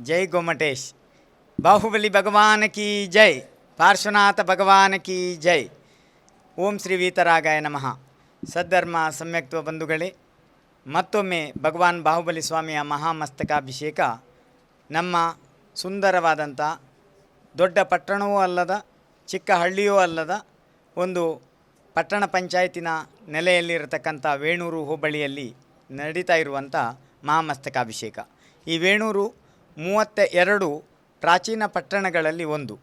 ಜೈ ಗೊಮಟೇಶ್. ಬಾಹುಬಲಿ ಭಗವಾನ್ ಕಿ ಜೈ. ಪಾರ್ಶ್ವನಾಥ ಭಗವಾನ್ ಕಿ ಜೈ. ಓಂ ಶ್ರೀ ವೀತರಾಗಾಯ ನಮಃ. ಸದ್ಧರ್ಮ ಸಮ್ಯಕ್ತ್ವ ಬಂಧುಗಳೇ, ಮತ್ತೊಮ್ಮೆ ಭಗವಾನ್ ಬಾಹುಬಲಿ ಸ್ವಾಮಿಯ ಮಹಾಮಸ್ತಕಾಭಿಷೇಕ ನಮ್ಮ ಸುಂದರವಾದಂಥ ದೊಡ್ಡ ಪಟ್ಟಣವೂ ಅಲ್ಲದ, ಚಿಕ್ಕ ಹಳ್ಳಿಯೂ ಅಲ್ಲದ ಒಂದು ಪಟ್ಟಣ ಪಂಚಾಯತಿನ ನೆಲೆಯಲ್ಲಿರತಕ್ಕಂಥ ವೇಣೂರು ಹೋಬಳಿಯಲ್ಲಿ ನಡೀತಾ ಇರುವಂಥ ಮಹಾಮಸ್ತಕಾಭಿಷೇಕ. ಈ ವೇಣೂರು ಮೂವತ್ತ ಎರಡು ಪ್ರಾಚೀನ ಪಟ್ಟಣಗಳಲ್ಲಿ ಒಂದು.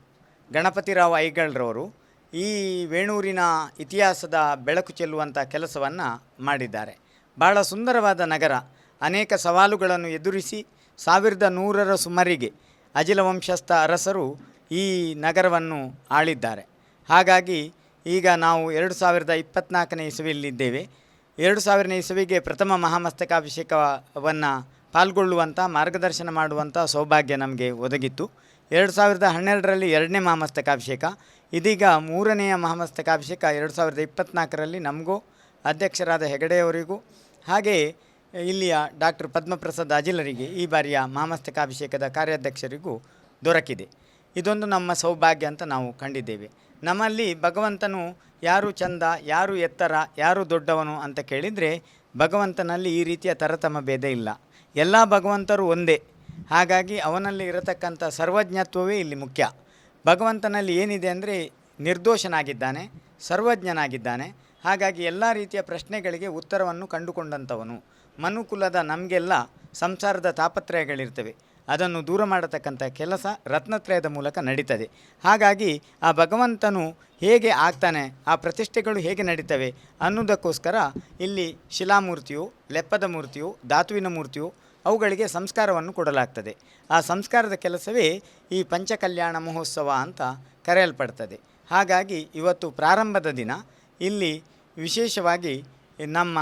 ಗಣಪತಿರಾವ್ ಐಗಳ್ರವರು ಈ ವೇಣೂರಿನ ಇತಿಹಾಸದ ಬೆಳಕು ಚೆಲ್ಲುವಂಥ ಕೆಲಸವನ್ನು ಮಾಡಿದ್ದಾರೆ. ಬಹಳ ಸುಂದರವಾದ ನಗರ. ಅನೇಕ ಸವಾಲುಗಳನ್ನು ಎದುರಿಸಿ ಸಾವಿರದ ನೂರರ ಸುಮಾರಿಗೆ ಅಜಿಲ ವಂಶಸ್ಥ ಅರಸರು ಈ ನಗರವನ್ನು ಆಳಿದ್ದಾರೆ. ಹಾಗಾಗಿ ಈಗ ನಾವು ಎರಡು ಸಾವಿರದ ಇಪ್ಪತ್ತ್ನಾಲ್ಕನೇ ಇಸವಿಯಲ್ಲಿದ್ದೇವೆ. ಎರಡು ಸಾವಿರನೇ ಇಸವಿಗೆ ಪ್ರಥಮ ಮಹಾಮಸ್ತಕಾಭಿಷೇಕವನ್ನು ಪಾಲ್ಗೊಳ್ಳುವಂಥ, ಮಾರ್ಗದರ್ಶನ ಮಾಡುವಂಥ ಸೌಭಾಗ್ಯ ನಮಗೆ ಒದಗಿತ್ತು. ಎರಡು ಸಾವಿರದ ಹನ್ನೆರಡರಲ್ಲಿ ಎರಡನೇ ಮಹಾಮಸ್ತಕಾಭಿಷೇಕ, ಇದೀಗ ಮೂರನೆಯ ಮಹಾಮಸ್ತಕಾಭಿಷೇಕ ಎರಡು ಸಾವಿರದ ಇಪ್ಪತ್ತ್ನಾಲ್ಕರಲ್ಲಿ ನಮಗೂ, ಅಧ್ಯಕ್ಷರಾದ ಹೆಗಡೆಯವರಿಗೂ ಹಾಗೆಯೇ ಇಲ್ಲಿಯ ಡಾಕ್ಟರ್ ಪದ್ಮಪ್ರಸಾದ್ ಅಜಿಲರಿಗೆ ಈ ಬಾರಿಯ ಮಹಾಮಸ್ತಕಾಭಿಷೇಕದ ಕಾರ್ಯಾಧ್ಯಕ್ಷರಿಗೂ ದೊರಕಿದೆ. ಇದೊಂದು ನಮ್ಮ ಸೌಭಾಗ್ಯ ಅಂತ ನಾವು ಕಂಡಿದ್ದೇವೆ. ನಮ್ಮಲ್ಲಿ ಭಗವಂತನು ಯಾರು ಚಂದ, ಯಾರು ಎತ್ತರ, ಯಾರು ದೊಡ್ಡವನು ಅಂತ ಕೇಳಿದರೆ ಭಗವಂತನಲ್ಲಿ ಈ ರೀತಿಯ ತರತಮ ಭೇದ ಇಲ್ಲ. ಎಲ್ಲ ಭಗವಂತರು ಒಂದೇ. ಹಾಗಾಗಿ ಅವನಲ್ಲಿ ಇರತಕ್ಕಂಥ ಸರ್ವಜ್ಞತ್ವವೇ ಇಲ್ಲಿ ಮುಖ್ಯ. ಭಗವಂತನಲ್ಲಿ ಏನಿದೆ ಅಂದರೆ ನಿರ್ದೋಷನಾಗಿದ್ದಾನೆ, ಸರ್ವಜ್ಞನಾಗಿದ್ದಾನೆ. ಹಾಗಾಗಿ ಎಲ್ಲ ರೀತಿಯ ಪ್ರಶ್ನೆಗಳಿಗೆ ಉತ್ತರವನ್ನು ಕಂಡುಕೊಂಡಂಥವನು. ಮನುಕುಲದ ನಮಗೆಲ್ಲ ಸಂಸಾರದ ತಾಪತ್ರಯಗಳಿರ್ತವೆ. ಅದನ್ನು ದೂರ ಮಾಡತಕ್ಕಂಥ ಕೆಲಸ ರತ್ನತ್ರಯದ ಮೂಲಕ ನಡೀತದೆ. ಹಾಗಾಗಿ ಆ ಭಗವಂತನು ಹೇಗೆ ಆಗ್ತಾನೆ, ಆ ಪ್ರತಿಷ್ಠೆಗಳು ಹೇಗೆ ನಡೀತವೆ ಅನ್ನೋದಕ್ಕೋಸ್ಕರ ಇಲ್ಲಿ ಶಿಲಾಮೂರ್ತಿಯು, ಲೆಪ್ಪದ ಮೂರ್ತಿಯು, ಧಾತುವಿನ ಮೂರ್ತಿಯು ಅವುಗಳಿಗೆ ಸಂಸ್ಕಾರವನ್ನು ಕೊಡಲಾಗ್ತದೆ. ಆ ಸಂಸ್ಕಾರದ ಕೆಲಸವೇ ಈ ಪಂಚಕಲ್ಯಾಣ ಮಹೋತ್ಸವ ಅಂತ ಕರೆಯಲ್ಪಡ್ತದೆ. ಹಾಗಾಗಿ ಇವತ್ತು ಪ್ರಾರಂಭದ ದಿನ. ಇಲ್ಲಿ ವಿಶೇಷವಾಗಿ ನಮ್ಮ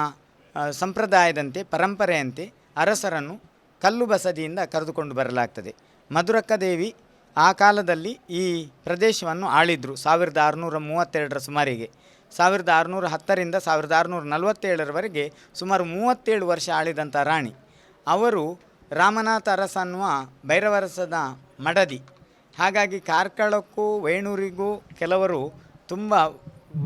ಸಂಪ್ರದಾಯದಂತೆ, ಪರಂಪರೆಯಂತೆ ಅರಸರನ್ನು ಕಲ್ಲು ಬಸದಿಯಿಂದ ಕರೆದುಕೊಂಡು ಬರಲಾಗ್ತದೆ. ಮಧುರಕ್ಕ ದೇವಿ ಆ ಕಾಲದಲ್ಲಿ ಈ ಪ್ರದೇಶವನ್ನು ಆಳಿದ್ರು ಸಾವಿರದ ಆರುನೂರ ಮೂವತ್ತೆರಡರ ಸುಮಾರಿಗೆ. ಸಾವಿರದ ಆರುನೂರ ಹತ್ತರಿಂದ ಸಾವಿರದ ಆರುನೂರ ನಲವತ್ತೇಳರವರೆಗೆ ಸುಮಾರು ಮೂವತ್ತೇಳು ವರ್ಷ ಆಳಿದಂಥ ರಾಣಿ. ಅವರು ರಾಮನಾಥ ಅರಸ ಅನ್ನುವ ಭೈರವರಸದ ಮಡದಿ. ಹಾಗಾಗಿ ಕಾರ್ಕಳಕ್ಕೂ ವೇಣೂರಿಗೂ ಕೆಲವರು ತುಂಬ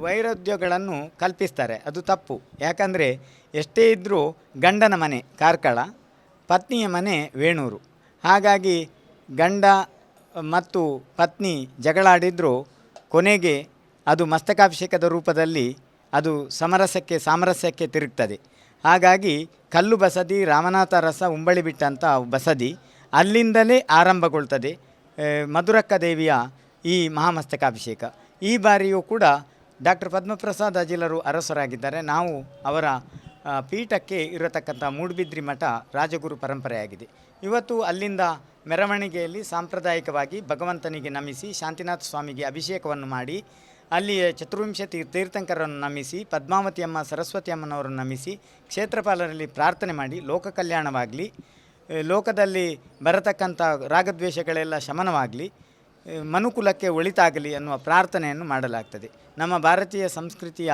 ವೈರುಧ್ಯಗಳನ್ನು ಕಲ್ಪಿಸ್ತಾರೆ. ಅದು ತಪ್ಪು. ಯಾಕಂದರೆ ಎಷ್ಟೇ ಇದ್ದರೂ ಗಂಡನ ಮನೆ ಕಾರ್ಕಳ, ಪತ್ನಿಯ ಮನೆ ವೇಣೂರು. ಹಾಗಾಗಿ ಗಂಡ ಮತ್ತು ಪತ್ನಿ ಜಗಳಾಡಿದರೂ ಕೊನೆಗೆ ಅದು ಮಸ್ತಕಾಭಿಷೇಕದ ರೂಪದಲ್ಲಿ ಅದು ಸಮರಸಕ್ಕೆ, ಸಾಮರಸ್ಯಕ್ಕೆ ತಿರುಗ್ತದೆ. ಹಾಗಾಗಿ ಕಲ್ಲು ಬಸದಿ, ರಾಮನಾಥ ರಸ ಉಂಬಳಿ ಬಿಟ್ಟಂಥ ಬಸದಿ ಅಲ್ಲಿಂದಲೇ ಆರಂಭಗೊಳ್ತದೆ ಮಧುರಕ್ಕ ದೇವಿಯ ಈ ಮಹಾಮಸ್ತಕಾಭಿಷೇಕ. ಈ ಬಾರಿಯೂ ಕೂಡ ಡಾಕ್ಟರ್ ಪದ್ಮಪ್ರಸಾದ್ ಅಜಿಲರು ಅರಸರಾಗಿದ್ದಾರೆ. ನಾವು ಅವರ ಪೀಠಕ್ಕೆ ಇರತಕ್ಕಂಥ ಮೂಡುಬಿದ್ರಿ ಮಠ ರಾಜಗುರು ಪರಂಪರೆಯಾಗಿದೆ. ಇವತ್ತು ಅಲ್ಲಿಂದ ಮೆರವಣಿಗೆಯಲ್ಲಿ ಸಾಂಪ್ರದಾಯಿಕವಾಗಿ ಭಗವಂತನಿಗೆ ನಮಿಸಿ ಶಾಂತಿನಾಥ ಸ್ವಾಮಿಗೆ ಅಭಿಷೇಕವನ್ನು ಮಾಡಿ ಅಲ್ಲಿಯ ಚತುರ್ವಿಂಶತಿ ತೀರ್ಥಂಕರನ್ನು ನಮಿಸಿ, ಪದ್ಮಾವತಿ ಅಮ್ಮ, ಸರಸ್ವತಿ ಅಮ್ಮನವರನ್ನು ನಮಿಸಿ, ಕ್ಷೇತ್ರಪಾಲರಲ್ಲಿ ಪ್ರಾರ್ಥನೆ ಮಾಡಿ, ಲೋಕ ಕಲ್ಯಾಣವಾಗಲಿ ಲೋಕದಲ್ಲಿ ಬರತಕ್ಕಂಥ ರಾಗದ್ವೇಷಗಳೆಲ್ಲ ಶಮನವಾಗಲಿ ಮನುಕುಲಕ್ಕೆ ಒಳಿತಾಗಲಿ ಅನ್ನುವ ಪ್ರಾರ್ಥನೆಯನ್ನು ಮಾಡಲಾಗ್ತದೆ. ನಮ್ಮ ಭಾರತೀಯ ಸಂಸ್ಕೃತಿಯ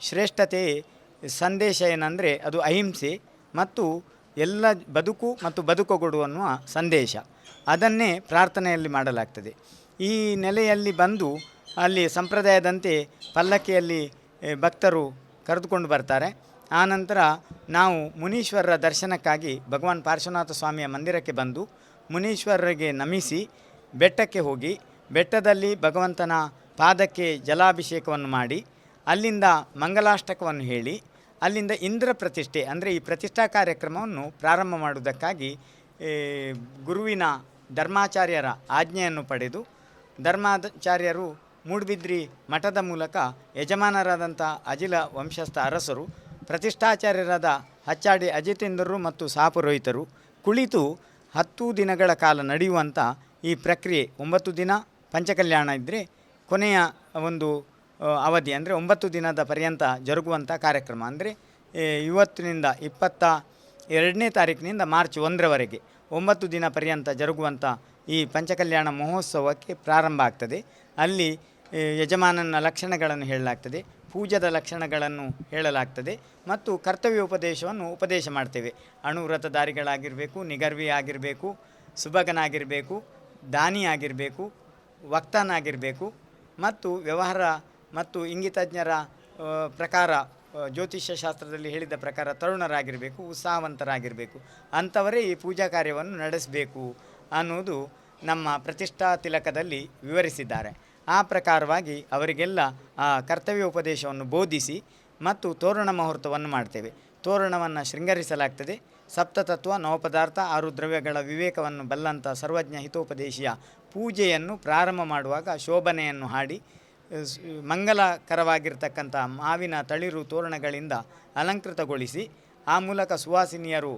ಶ್ರೇಷ್ಠತೆ, ಸಂದೇಶ ಏನಂದರೆ ಅದು ಅಹಿಂಸೆ ಮತ್ತು ಎಲ್ಲ ಬದುಕು ಮತ್ತು ಬದುಕುಗೊಡು ಅನ್ನುವ ಸಂದೇಶ. ಅದನ್ನೇ ಪ್ರಾರ್ಥನೆಯಲ್ಲಿ ಮಾಡಲಾಗ್ತದೆ. ಈ ನೆಲೆಯಲ್ಲಿ ಬಂದು ಅಲ್ಲಿ ಸಂಪ್ರದಾಯದಂತೆ ಪಲ್ಲಕ್ಕಿಯಲ್ಲಿ ಭಕ್ತರು ಕರೆದುಕೊಂಡು ಬರ್ತಾರೆ. ಆನಂತರ ನಾವು ಮುನೀಶ್ವರರ ದರ್ಶನಕ್ಕಾಗಿ ಭಗವಾನ್ ಪಾರ್ಶ್ವನಾಥ ಸ್ವಾಮಿಯ ಮಂದಿರಕ್ಕೆ ಬಂದು ಮುನೀಶ್ವರರಿಗೆ ನಮಿಸಿ ಬೆಟ್ಟಕ್ಕೆ ಹೋಗಿ, ಬೆಟ್ಟದಲ್ಲಿ ಭಗವಂತನ ಪಾದಕ್ಕೆ ಜಲಾಭಿಷೇಕವನ್ನು ಮಾಡಿ, ಅಲ್ಲಿಂದ ಮಂಗಲಾಷ್ಟಕವನ್ನು ಹೇಳಿ, ಅಲ್ಲಿಂದ ಇಂದ್ರ ಪ್ರತಿಷ್ಠೆ ಅಂದರೆ ಈ ಪ್ರತಿಷ್ಠಾ ಕಾರ್ಯಕ್ರಮವನ್ನು ಪ್ರಾರಂಭ ಮಾಡುವುದಕ್ಕಾಗಿ ಗುರುವಿನ ಧರ್ಮಾಚಾರ್ಯರ ಆಜ್ಞೆಯನ್ನು ಪಡೆದು, ಧರ್ಮಾಚಾರ್ಯರು ಮೂಡುಬಿದ್ರಿ ಮಠದ ಮೂಲಕ ಯಜಮಾನರಾದಂಥ ಅಜಿಲ ವಂಶಸ್ಥ ಅರಸರು, ಪ್ರತಿಷ್ಠಾಚಾರ್ಯರಾದ ಹಚ್ಚಾಡಿ ಅಜಿತೇಂದ್ರರು ಮತ್ತು ಸಾಪುರೋಹಿತರು ಕುಳಿತು ಹತ್ತು ದಿನಗಳ ಕಾಲ ನಡೆಯುವಂಥ ಈ ಪ್ರಕ್ರಿಯೆ. ಒಂಬತ್ತು ದಿನ ಪಂಚಕಲ್ಯಾಣ ಇದ್ದರೆ ಕೊನೆಯ ಒಂದು ಅವಧಿ ಅಂದರೆ ಒಂಬತ್ತು ದಿನದ ಪರ್ಯಂತ ಜರುಗುವಂಥ ಕಾರ್ಯಕ್ರಮ ಅಂದರೆ ಇವತ್ತಿನಿಂದ ಇಪ್ಪತ್ತ ಎರಡನೇ ತಾರೀಕಿನಿಂದ ಮಾರ್ಚ್ ಒಂದರವರೆಗೆ ಒಂಬತ್ತು ದಿನ ಪರ್ಯಂತ ಜರುಗುವಂಥ ಈ ಪಂಚಕಲ್ಯಾಣ ಮಹೋತ್ಸವಕ್ಕೆ ಪ್ರಾರಂಭ ಆಗ್ತದೆ. ಅಲ್ಲಿ ಯಜಮಾನನ ಲಕ್ಷಣಗಳನ್ನು ಹೇಳಲಾಗ್ತದೆ. ಪೂಜದ ಲಕ್ಷಣಗಳನ್ನು ಹೇಳಲಾಗ್ತದೆ. ಮತ್ತು ಕರ್ತವ್ಯ ಉಪದೇಶವನ್ನು ಉಪದೇಶ ಮಾಡ್ತೇವೆ. ಅಣುವ್ರತಧಾರಿಗಳಾಗಿರಬೇಕು ನಿಗರ್ವಿ ಆಗಿರಬೇಕು ಸುಭಗನಾಗಿರಬೇಕು ದಾನಿಯಾಗಿರಬೇಕು, ವಕ್ತನಾಗಿರಬೇಕು. ಮತ್ತು ವ್ಯವಹಾರ ಮತ್ತು ಇಂಗಿತಜ್ಞರ ಪ್ರಕಾರ ಜ್ಯೋತಿಷ್ಯ ಶಾಸ್ತ್ರದಲ್ಲಿ ಹೇಳಿದ ಪ್ರಕಾರ ತರುಣರಾಗಿರಬೇಕು, ಉತ್ಸಾಹವಂತರಾಗಿರಬೇಕು. ಅಂಥವರೇ ಈ ಪೂಜಾ ಕಾರ್ಯವನ್ನು ನಡೆಸಬೇಕು ಅನ್ನೋದು ನಮ್ಮ ಪ್ರತಿಷ್ಠಾ ತಿಲಕದಲ್ಲಿ ವಿವರಿಸಿದ್ದಾರೆ. ಆ ಪ್ರಕಾರವಾಗಿ ಅವರಿಗೆಲ್ಲ ಆ ಕರ್ತವ್ಯ ಉಪದೇಶವನ್ನು ಬೋಧಿಸಿ ಮತ್ತು ತೋರಣ ಮುಹೂರ್ತವನ್ನು ಮಾಡ್ತೇವೆ. ತೋರಣವನ್ನು ಶೃಂಗರಿಸಲಾಗ್ತದೆ. ಸಪ್ತತತ್ವ, ನವಪದಾರ್ಥ ಆರು ದ್ರವ್ಯಗಳ ವಿವೇಕವನ್ನು ಬಲ್ಲಂಥ ಸರ್ವಜ್ಞ ಹಿತೋಪದೇಶಿಯ ಪೂಜೆಯನ್ನು ಪ್ರಾರಂಭ ಮಾಡುವಾಗ ಶೋಭನೆಯನ್ನು ಹಾಡಿ ಮಂಗಲಕರವಾಗಿರ್ತಕ್ಕಂಥ ಮಾವಿನ ತಳಿರು ತೋರಣಗಳಿಂದ ಅಲಂಕೃತಗೊಳಿಸಿ, ಆ ಮೂಲಕ ಸುವಾಸಿನಿಯರು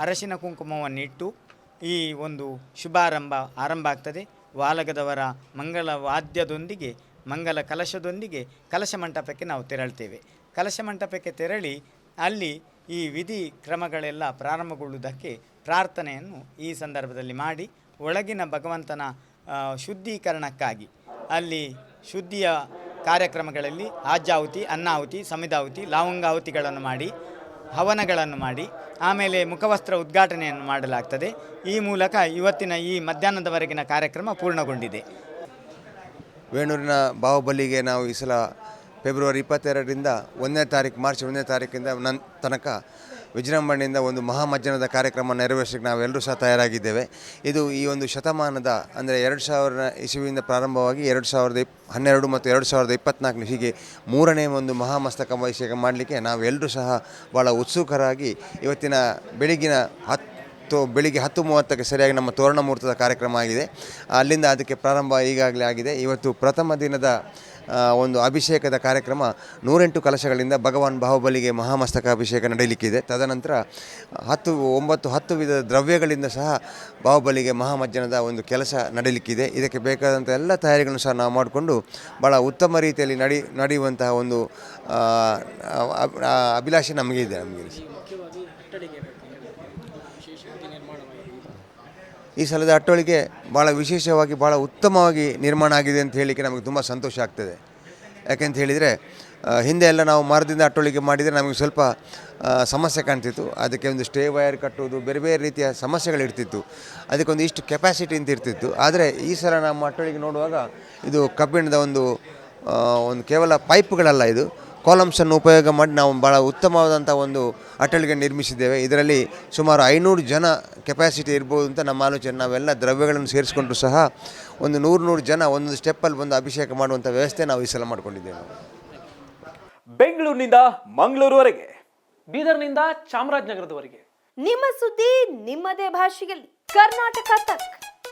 ಅರಶಿನ ಕುಂಕುಮವನ್ನಿಟ್ಟು ಈ ಒಂದು ಶುಭಾರಂಭ ಆರಂಭ ಆಗ್ತದೆ. ವಾಲಗದವರ ಮಂಗಳ ವಾದ್ಯದೊಂದಿಗೆ ಮಂಗಲ ಕಲಶದೊಂದಿಗೆ ಕಲಶ ಮಂಟಪಕ್ಕೆ ನಾವು ತೆರಳ್ತೇವೆ. ಕಲಶ ಮಂಟಪಕ್ಕೆ ತೆರಳಿ ಅಲ್ಲಿ ಈ ವಿಧಿ ಕ್ರಮಗಳೆಲ್ಲ ಪ್ರಾರಂಭಗೊಳ್ಳುವುದಕ್ಕೆ ಪ್ರಾರ್ಥನೆಯನ್ನು ಈ ಸಂದರ್ಭದಲ್ಲಿ ಮಾಡಿ, ಒಳಗಿನ ಭಗವಂತನ ಶುದ್ಧೀಕರಣಕ್ಕಾಗಿ ಅಲ್ಲಿ ಶುದ್ಧಿಯ ಕಾರ್ಯಕ್ರಮಗಳಲ್ಲಿ ಆಜ್ಯಾಹುತಿ ಅನ್ನಾಹುತಿ ಸಮಿದಾಹುತಿ ಲವಂಗಾಹುತಿಗಳನ್ನು ಮಾಡಿ ಹವನಗಳನ್ನು ಮಾಡಿ, ಆಮೇಲೆ ಮುಖವಸ್ತ್ರ ಉದ್ಘಾಟನೆಯನ್ನು ಮಾಡಲಾಗ್ತದೆ. ಈ ಮೂಲಕ ಇವತ್ತಿನ ಈ ಮಧ್ಯಾಹ್ನದವರೆಗಿನ ಕಾರ್ಯಕ್ರಮ ಪೂರ್ಣಗೊಂಡಿದೆ. ವೇಣೂರಿನ ಬಾಹುಬಲಿಗೆ ನಾವು ಈ ಸಲ ಫೆಬ್ರವರಿ ಇಪ್ಪತ್ತೆರಡರಿಂದ ಒಂದನೇ ತಾರೀಕು, ಮಾರ್ಚ್ ಒಂದನೇ ತಾರೀಕಿಂದ ನನ್ನ ತನಕ ವಿಜೃಂಭಣೆಯಿಂದ ಒಂದು ಮಹಾಮಜ್ಜನದ ಕಾರ್ಯಕ್ರಮ ನೆರವೇರಿಸಲಿಕ್ಕೆ ನಾವೆಲ್ಲರೂ ಸಹ ತಯಾರಾಗಿದ್ದೇವೆ. ಇದು ಈ ಒಂದು ಶತಮಾನದ, ಅಂದರೆ ಎರಡು ಸಾವಿರ ಇಸುವಿನಿಂದ ಪ್ರಾರಂಭವಾಗಿ ಎರಡು ಸಾವಿರದ ಇಪ್, ಹನ್ನೆರಡು ಮತ್ತು ಎರಡು ಸಾವಿರದ ಇಪ್ಪತ್ನಾಲ್ಕನೇ ಹೀಗೆ ಮೂರನೇ ಒಂದು ಮಹಾಮಸ್ತಕ ಅಭಿಷೇಕ ಮಾಡಲಿಕ್ಕೆ ನಾವೆಲ್ಲರೂ ಸಹ ಭಾಳ ಉತ್ಸುಕರಾಗಿ ಇವತ್ತಿನ ಬೆಳಗಿನ ಹತ್ತು, ಬೆಳಿಗ್ಗೆ ಹತ್ತು ಮೂವತ್ತಕ್ಕೆ ಸರಿಯಾಗಿ ನಮ್ಮ ತೋರಣ ಮುಹೂರ್ತದ ಕಾರ್ಯಕ್ರಮ ಆಗಿದೆ. ಅಲ್ಲಿಂದ ಅದಕ್ಕೆ ಪ್ರಾರಂಭ ಈಗಾಗಲೇ ಆಗಿದೆ. ಇವತ್ತು ಪ್ರಥಮ ದಿನದ ಒಂದು ಅಭಿಷೇಕದ ಕಾರ್ಯಕ್ರಮ. ನೂರೆಂಟು ಕಲಶಗಳಿಂದ ಭಗವಾನ್ ಬಾಹುಬಲಿಗೆ ಮಹಾಮಸ್ತಕ ಅಭಿಷೇಕ ನಡೆಯಲಿಕ್ಕಿದೆ. ತದನಂತರ ಹತ್ತು, ಒಂಬತ್ತು, ಹತ್ತು ವಿಧದ ದ್ರವ್ಯಗಳಿಂದ ಸಹ ಬಾಹುಬಲಿಗೆ ಮಹಾಮಜ್ಜನದ ಒಂದು ಕೆಲಸ ನಡೀಲಿಕ್ಕಿದೆ ಇದಕ್ಕೆ ಬೇಕಾದಂಥ ಎಲ್ಲ ತಯಾರಿಗಳನ್ನು ಸಹ ನಾವು ಮಾಡಿಕೊಂಡು ಭಾಳ ಉತ್ತಮ ರೀತಿಯಲ್ಲಿ ನಡಿ, ನಡೆಯುವಂತಹ ಒಂದು ಅಭಿಲಾಷೆ ನಮಗೆ ಇದೆ ನಮಗೆ ಈ ಸಲದ ಅಟ್ಟೋಳಿಗೆ ಭಾಳ ವಿಶೇಷವಾಗಿ ಭಾಳ ಉತ್ತಮವಾಗಿ ನಿರ್ಮಾಣ ಆಗಿದೆ ಅಂತ ಹೇಳಲಿಕ್ಕೆ ನಮಗೆ ತುಂಬ ಸಂತೋಷ ಆಗ್ತದೆ. ಯಾಕೆಂತ ಹೇಳಿದರೆ ಹಿಂದೆ ಎಲ್ಲ ನಾವು ಮರದಿಂದ ಅಟ್ಟೋಳಿಗೆ ಮಾಡಿದರೆ ನಮಗೆ ಸ್ವಲ್ಪ ಸಮಸ್ಯೆ ಕಾಣ್ತಿತ್ತು. ಅದಕ್ಕೆ ಒಂದು ಸ್ಟೇ ವೈರ್ ಕಟ್ಟುವುದು, ಬೇರೆ ಬೇರೆ ರೀತಿಯ ಸಮಸ್ಯೆಗಳಿರ್ತಿತ್ತು ಅದಕ್ಕೊಂದು ಇಷ್ಟು ಕೆಪಾಸಿಟಿ ಅಂತ ಇರ್ತಿತ್ತು. ಆದರೆ ಈ ಸಲ ನಮ್ಮ ಅಟ್ಟೋಳಿಗೆ ನೋಡುವಾಗ ಇದು ಕಬ್ಬಿಣದ ಒಂದು ಒಂದು ಕೇವಲ ಪೈಪ್ಗಳಲ್ಲ ಇದು. ಕಾಲಮ್ಸನ್ನು ಉಪಯೋಗ ಮಾಡಿ ನಾವು ಭಾಳ ಉತ್ತಮವಾದಂಥ ಒಂದು ಅಟ್ಟಳಿಗೆ ನಿರ್ಮಿಸಿದ್ದೇವೆ. ಇದರಲ್ಲಿ ಸುಮಾರು ಐನೂರು ಜನ ಕೆಪಾಸಿಟಿ ಇರ್ಬೋದು ಅಂತ ನಮ್ಮ ಆಲೋಚನೆ. ನಾವೆಲ್ಲ ದ್ರವ್ಯಗಳನ್ನು ಸೇರಿಸ್ಕೊಂಡ್ರು ಸಹ ಒಂದು ನೂರು ನೂರು ಜನ ಒಂದೊಂದು ಸ್ಟೆಪ್ಪಲ್ಲಿ ಬಂದು ಅಭಿಷೇಕ ಮಾಡುವಂಥ ವ್ಯವಸ್ಥೆ ನಾವು ಈ ಸಲ ಮಾಡಿಕೊಂಡಿದ್ದೇವೆ. ಬೆಂಗಳೂರಿನಿಂದ ಮಂಗಳೂರುವರೆಗೆ. ಬೀದರ್ನಿಂದ ಚಾಮರಾಜನಗರದವರೆಗೆ. ನಿಮ್ಮ ಸುದ್ದಿ ನಿಮ್ಮದೇ ಭಾಷೆಯಲ್ಲಿ. ಕರ್ನಾಟಕ ತಕ್.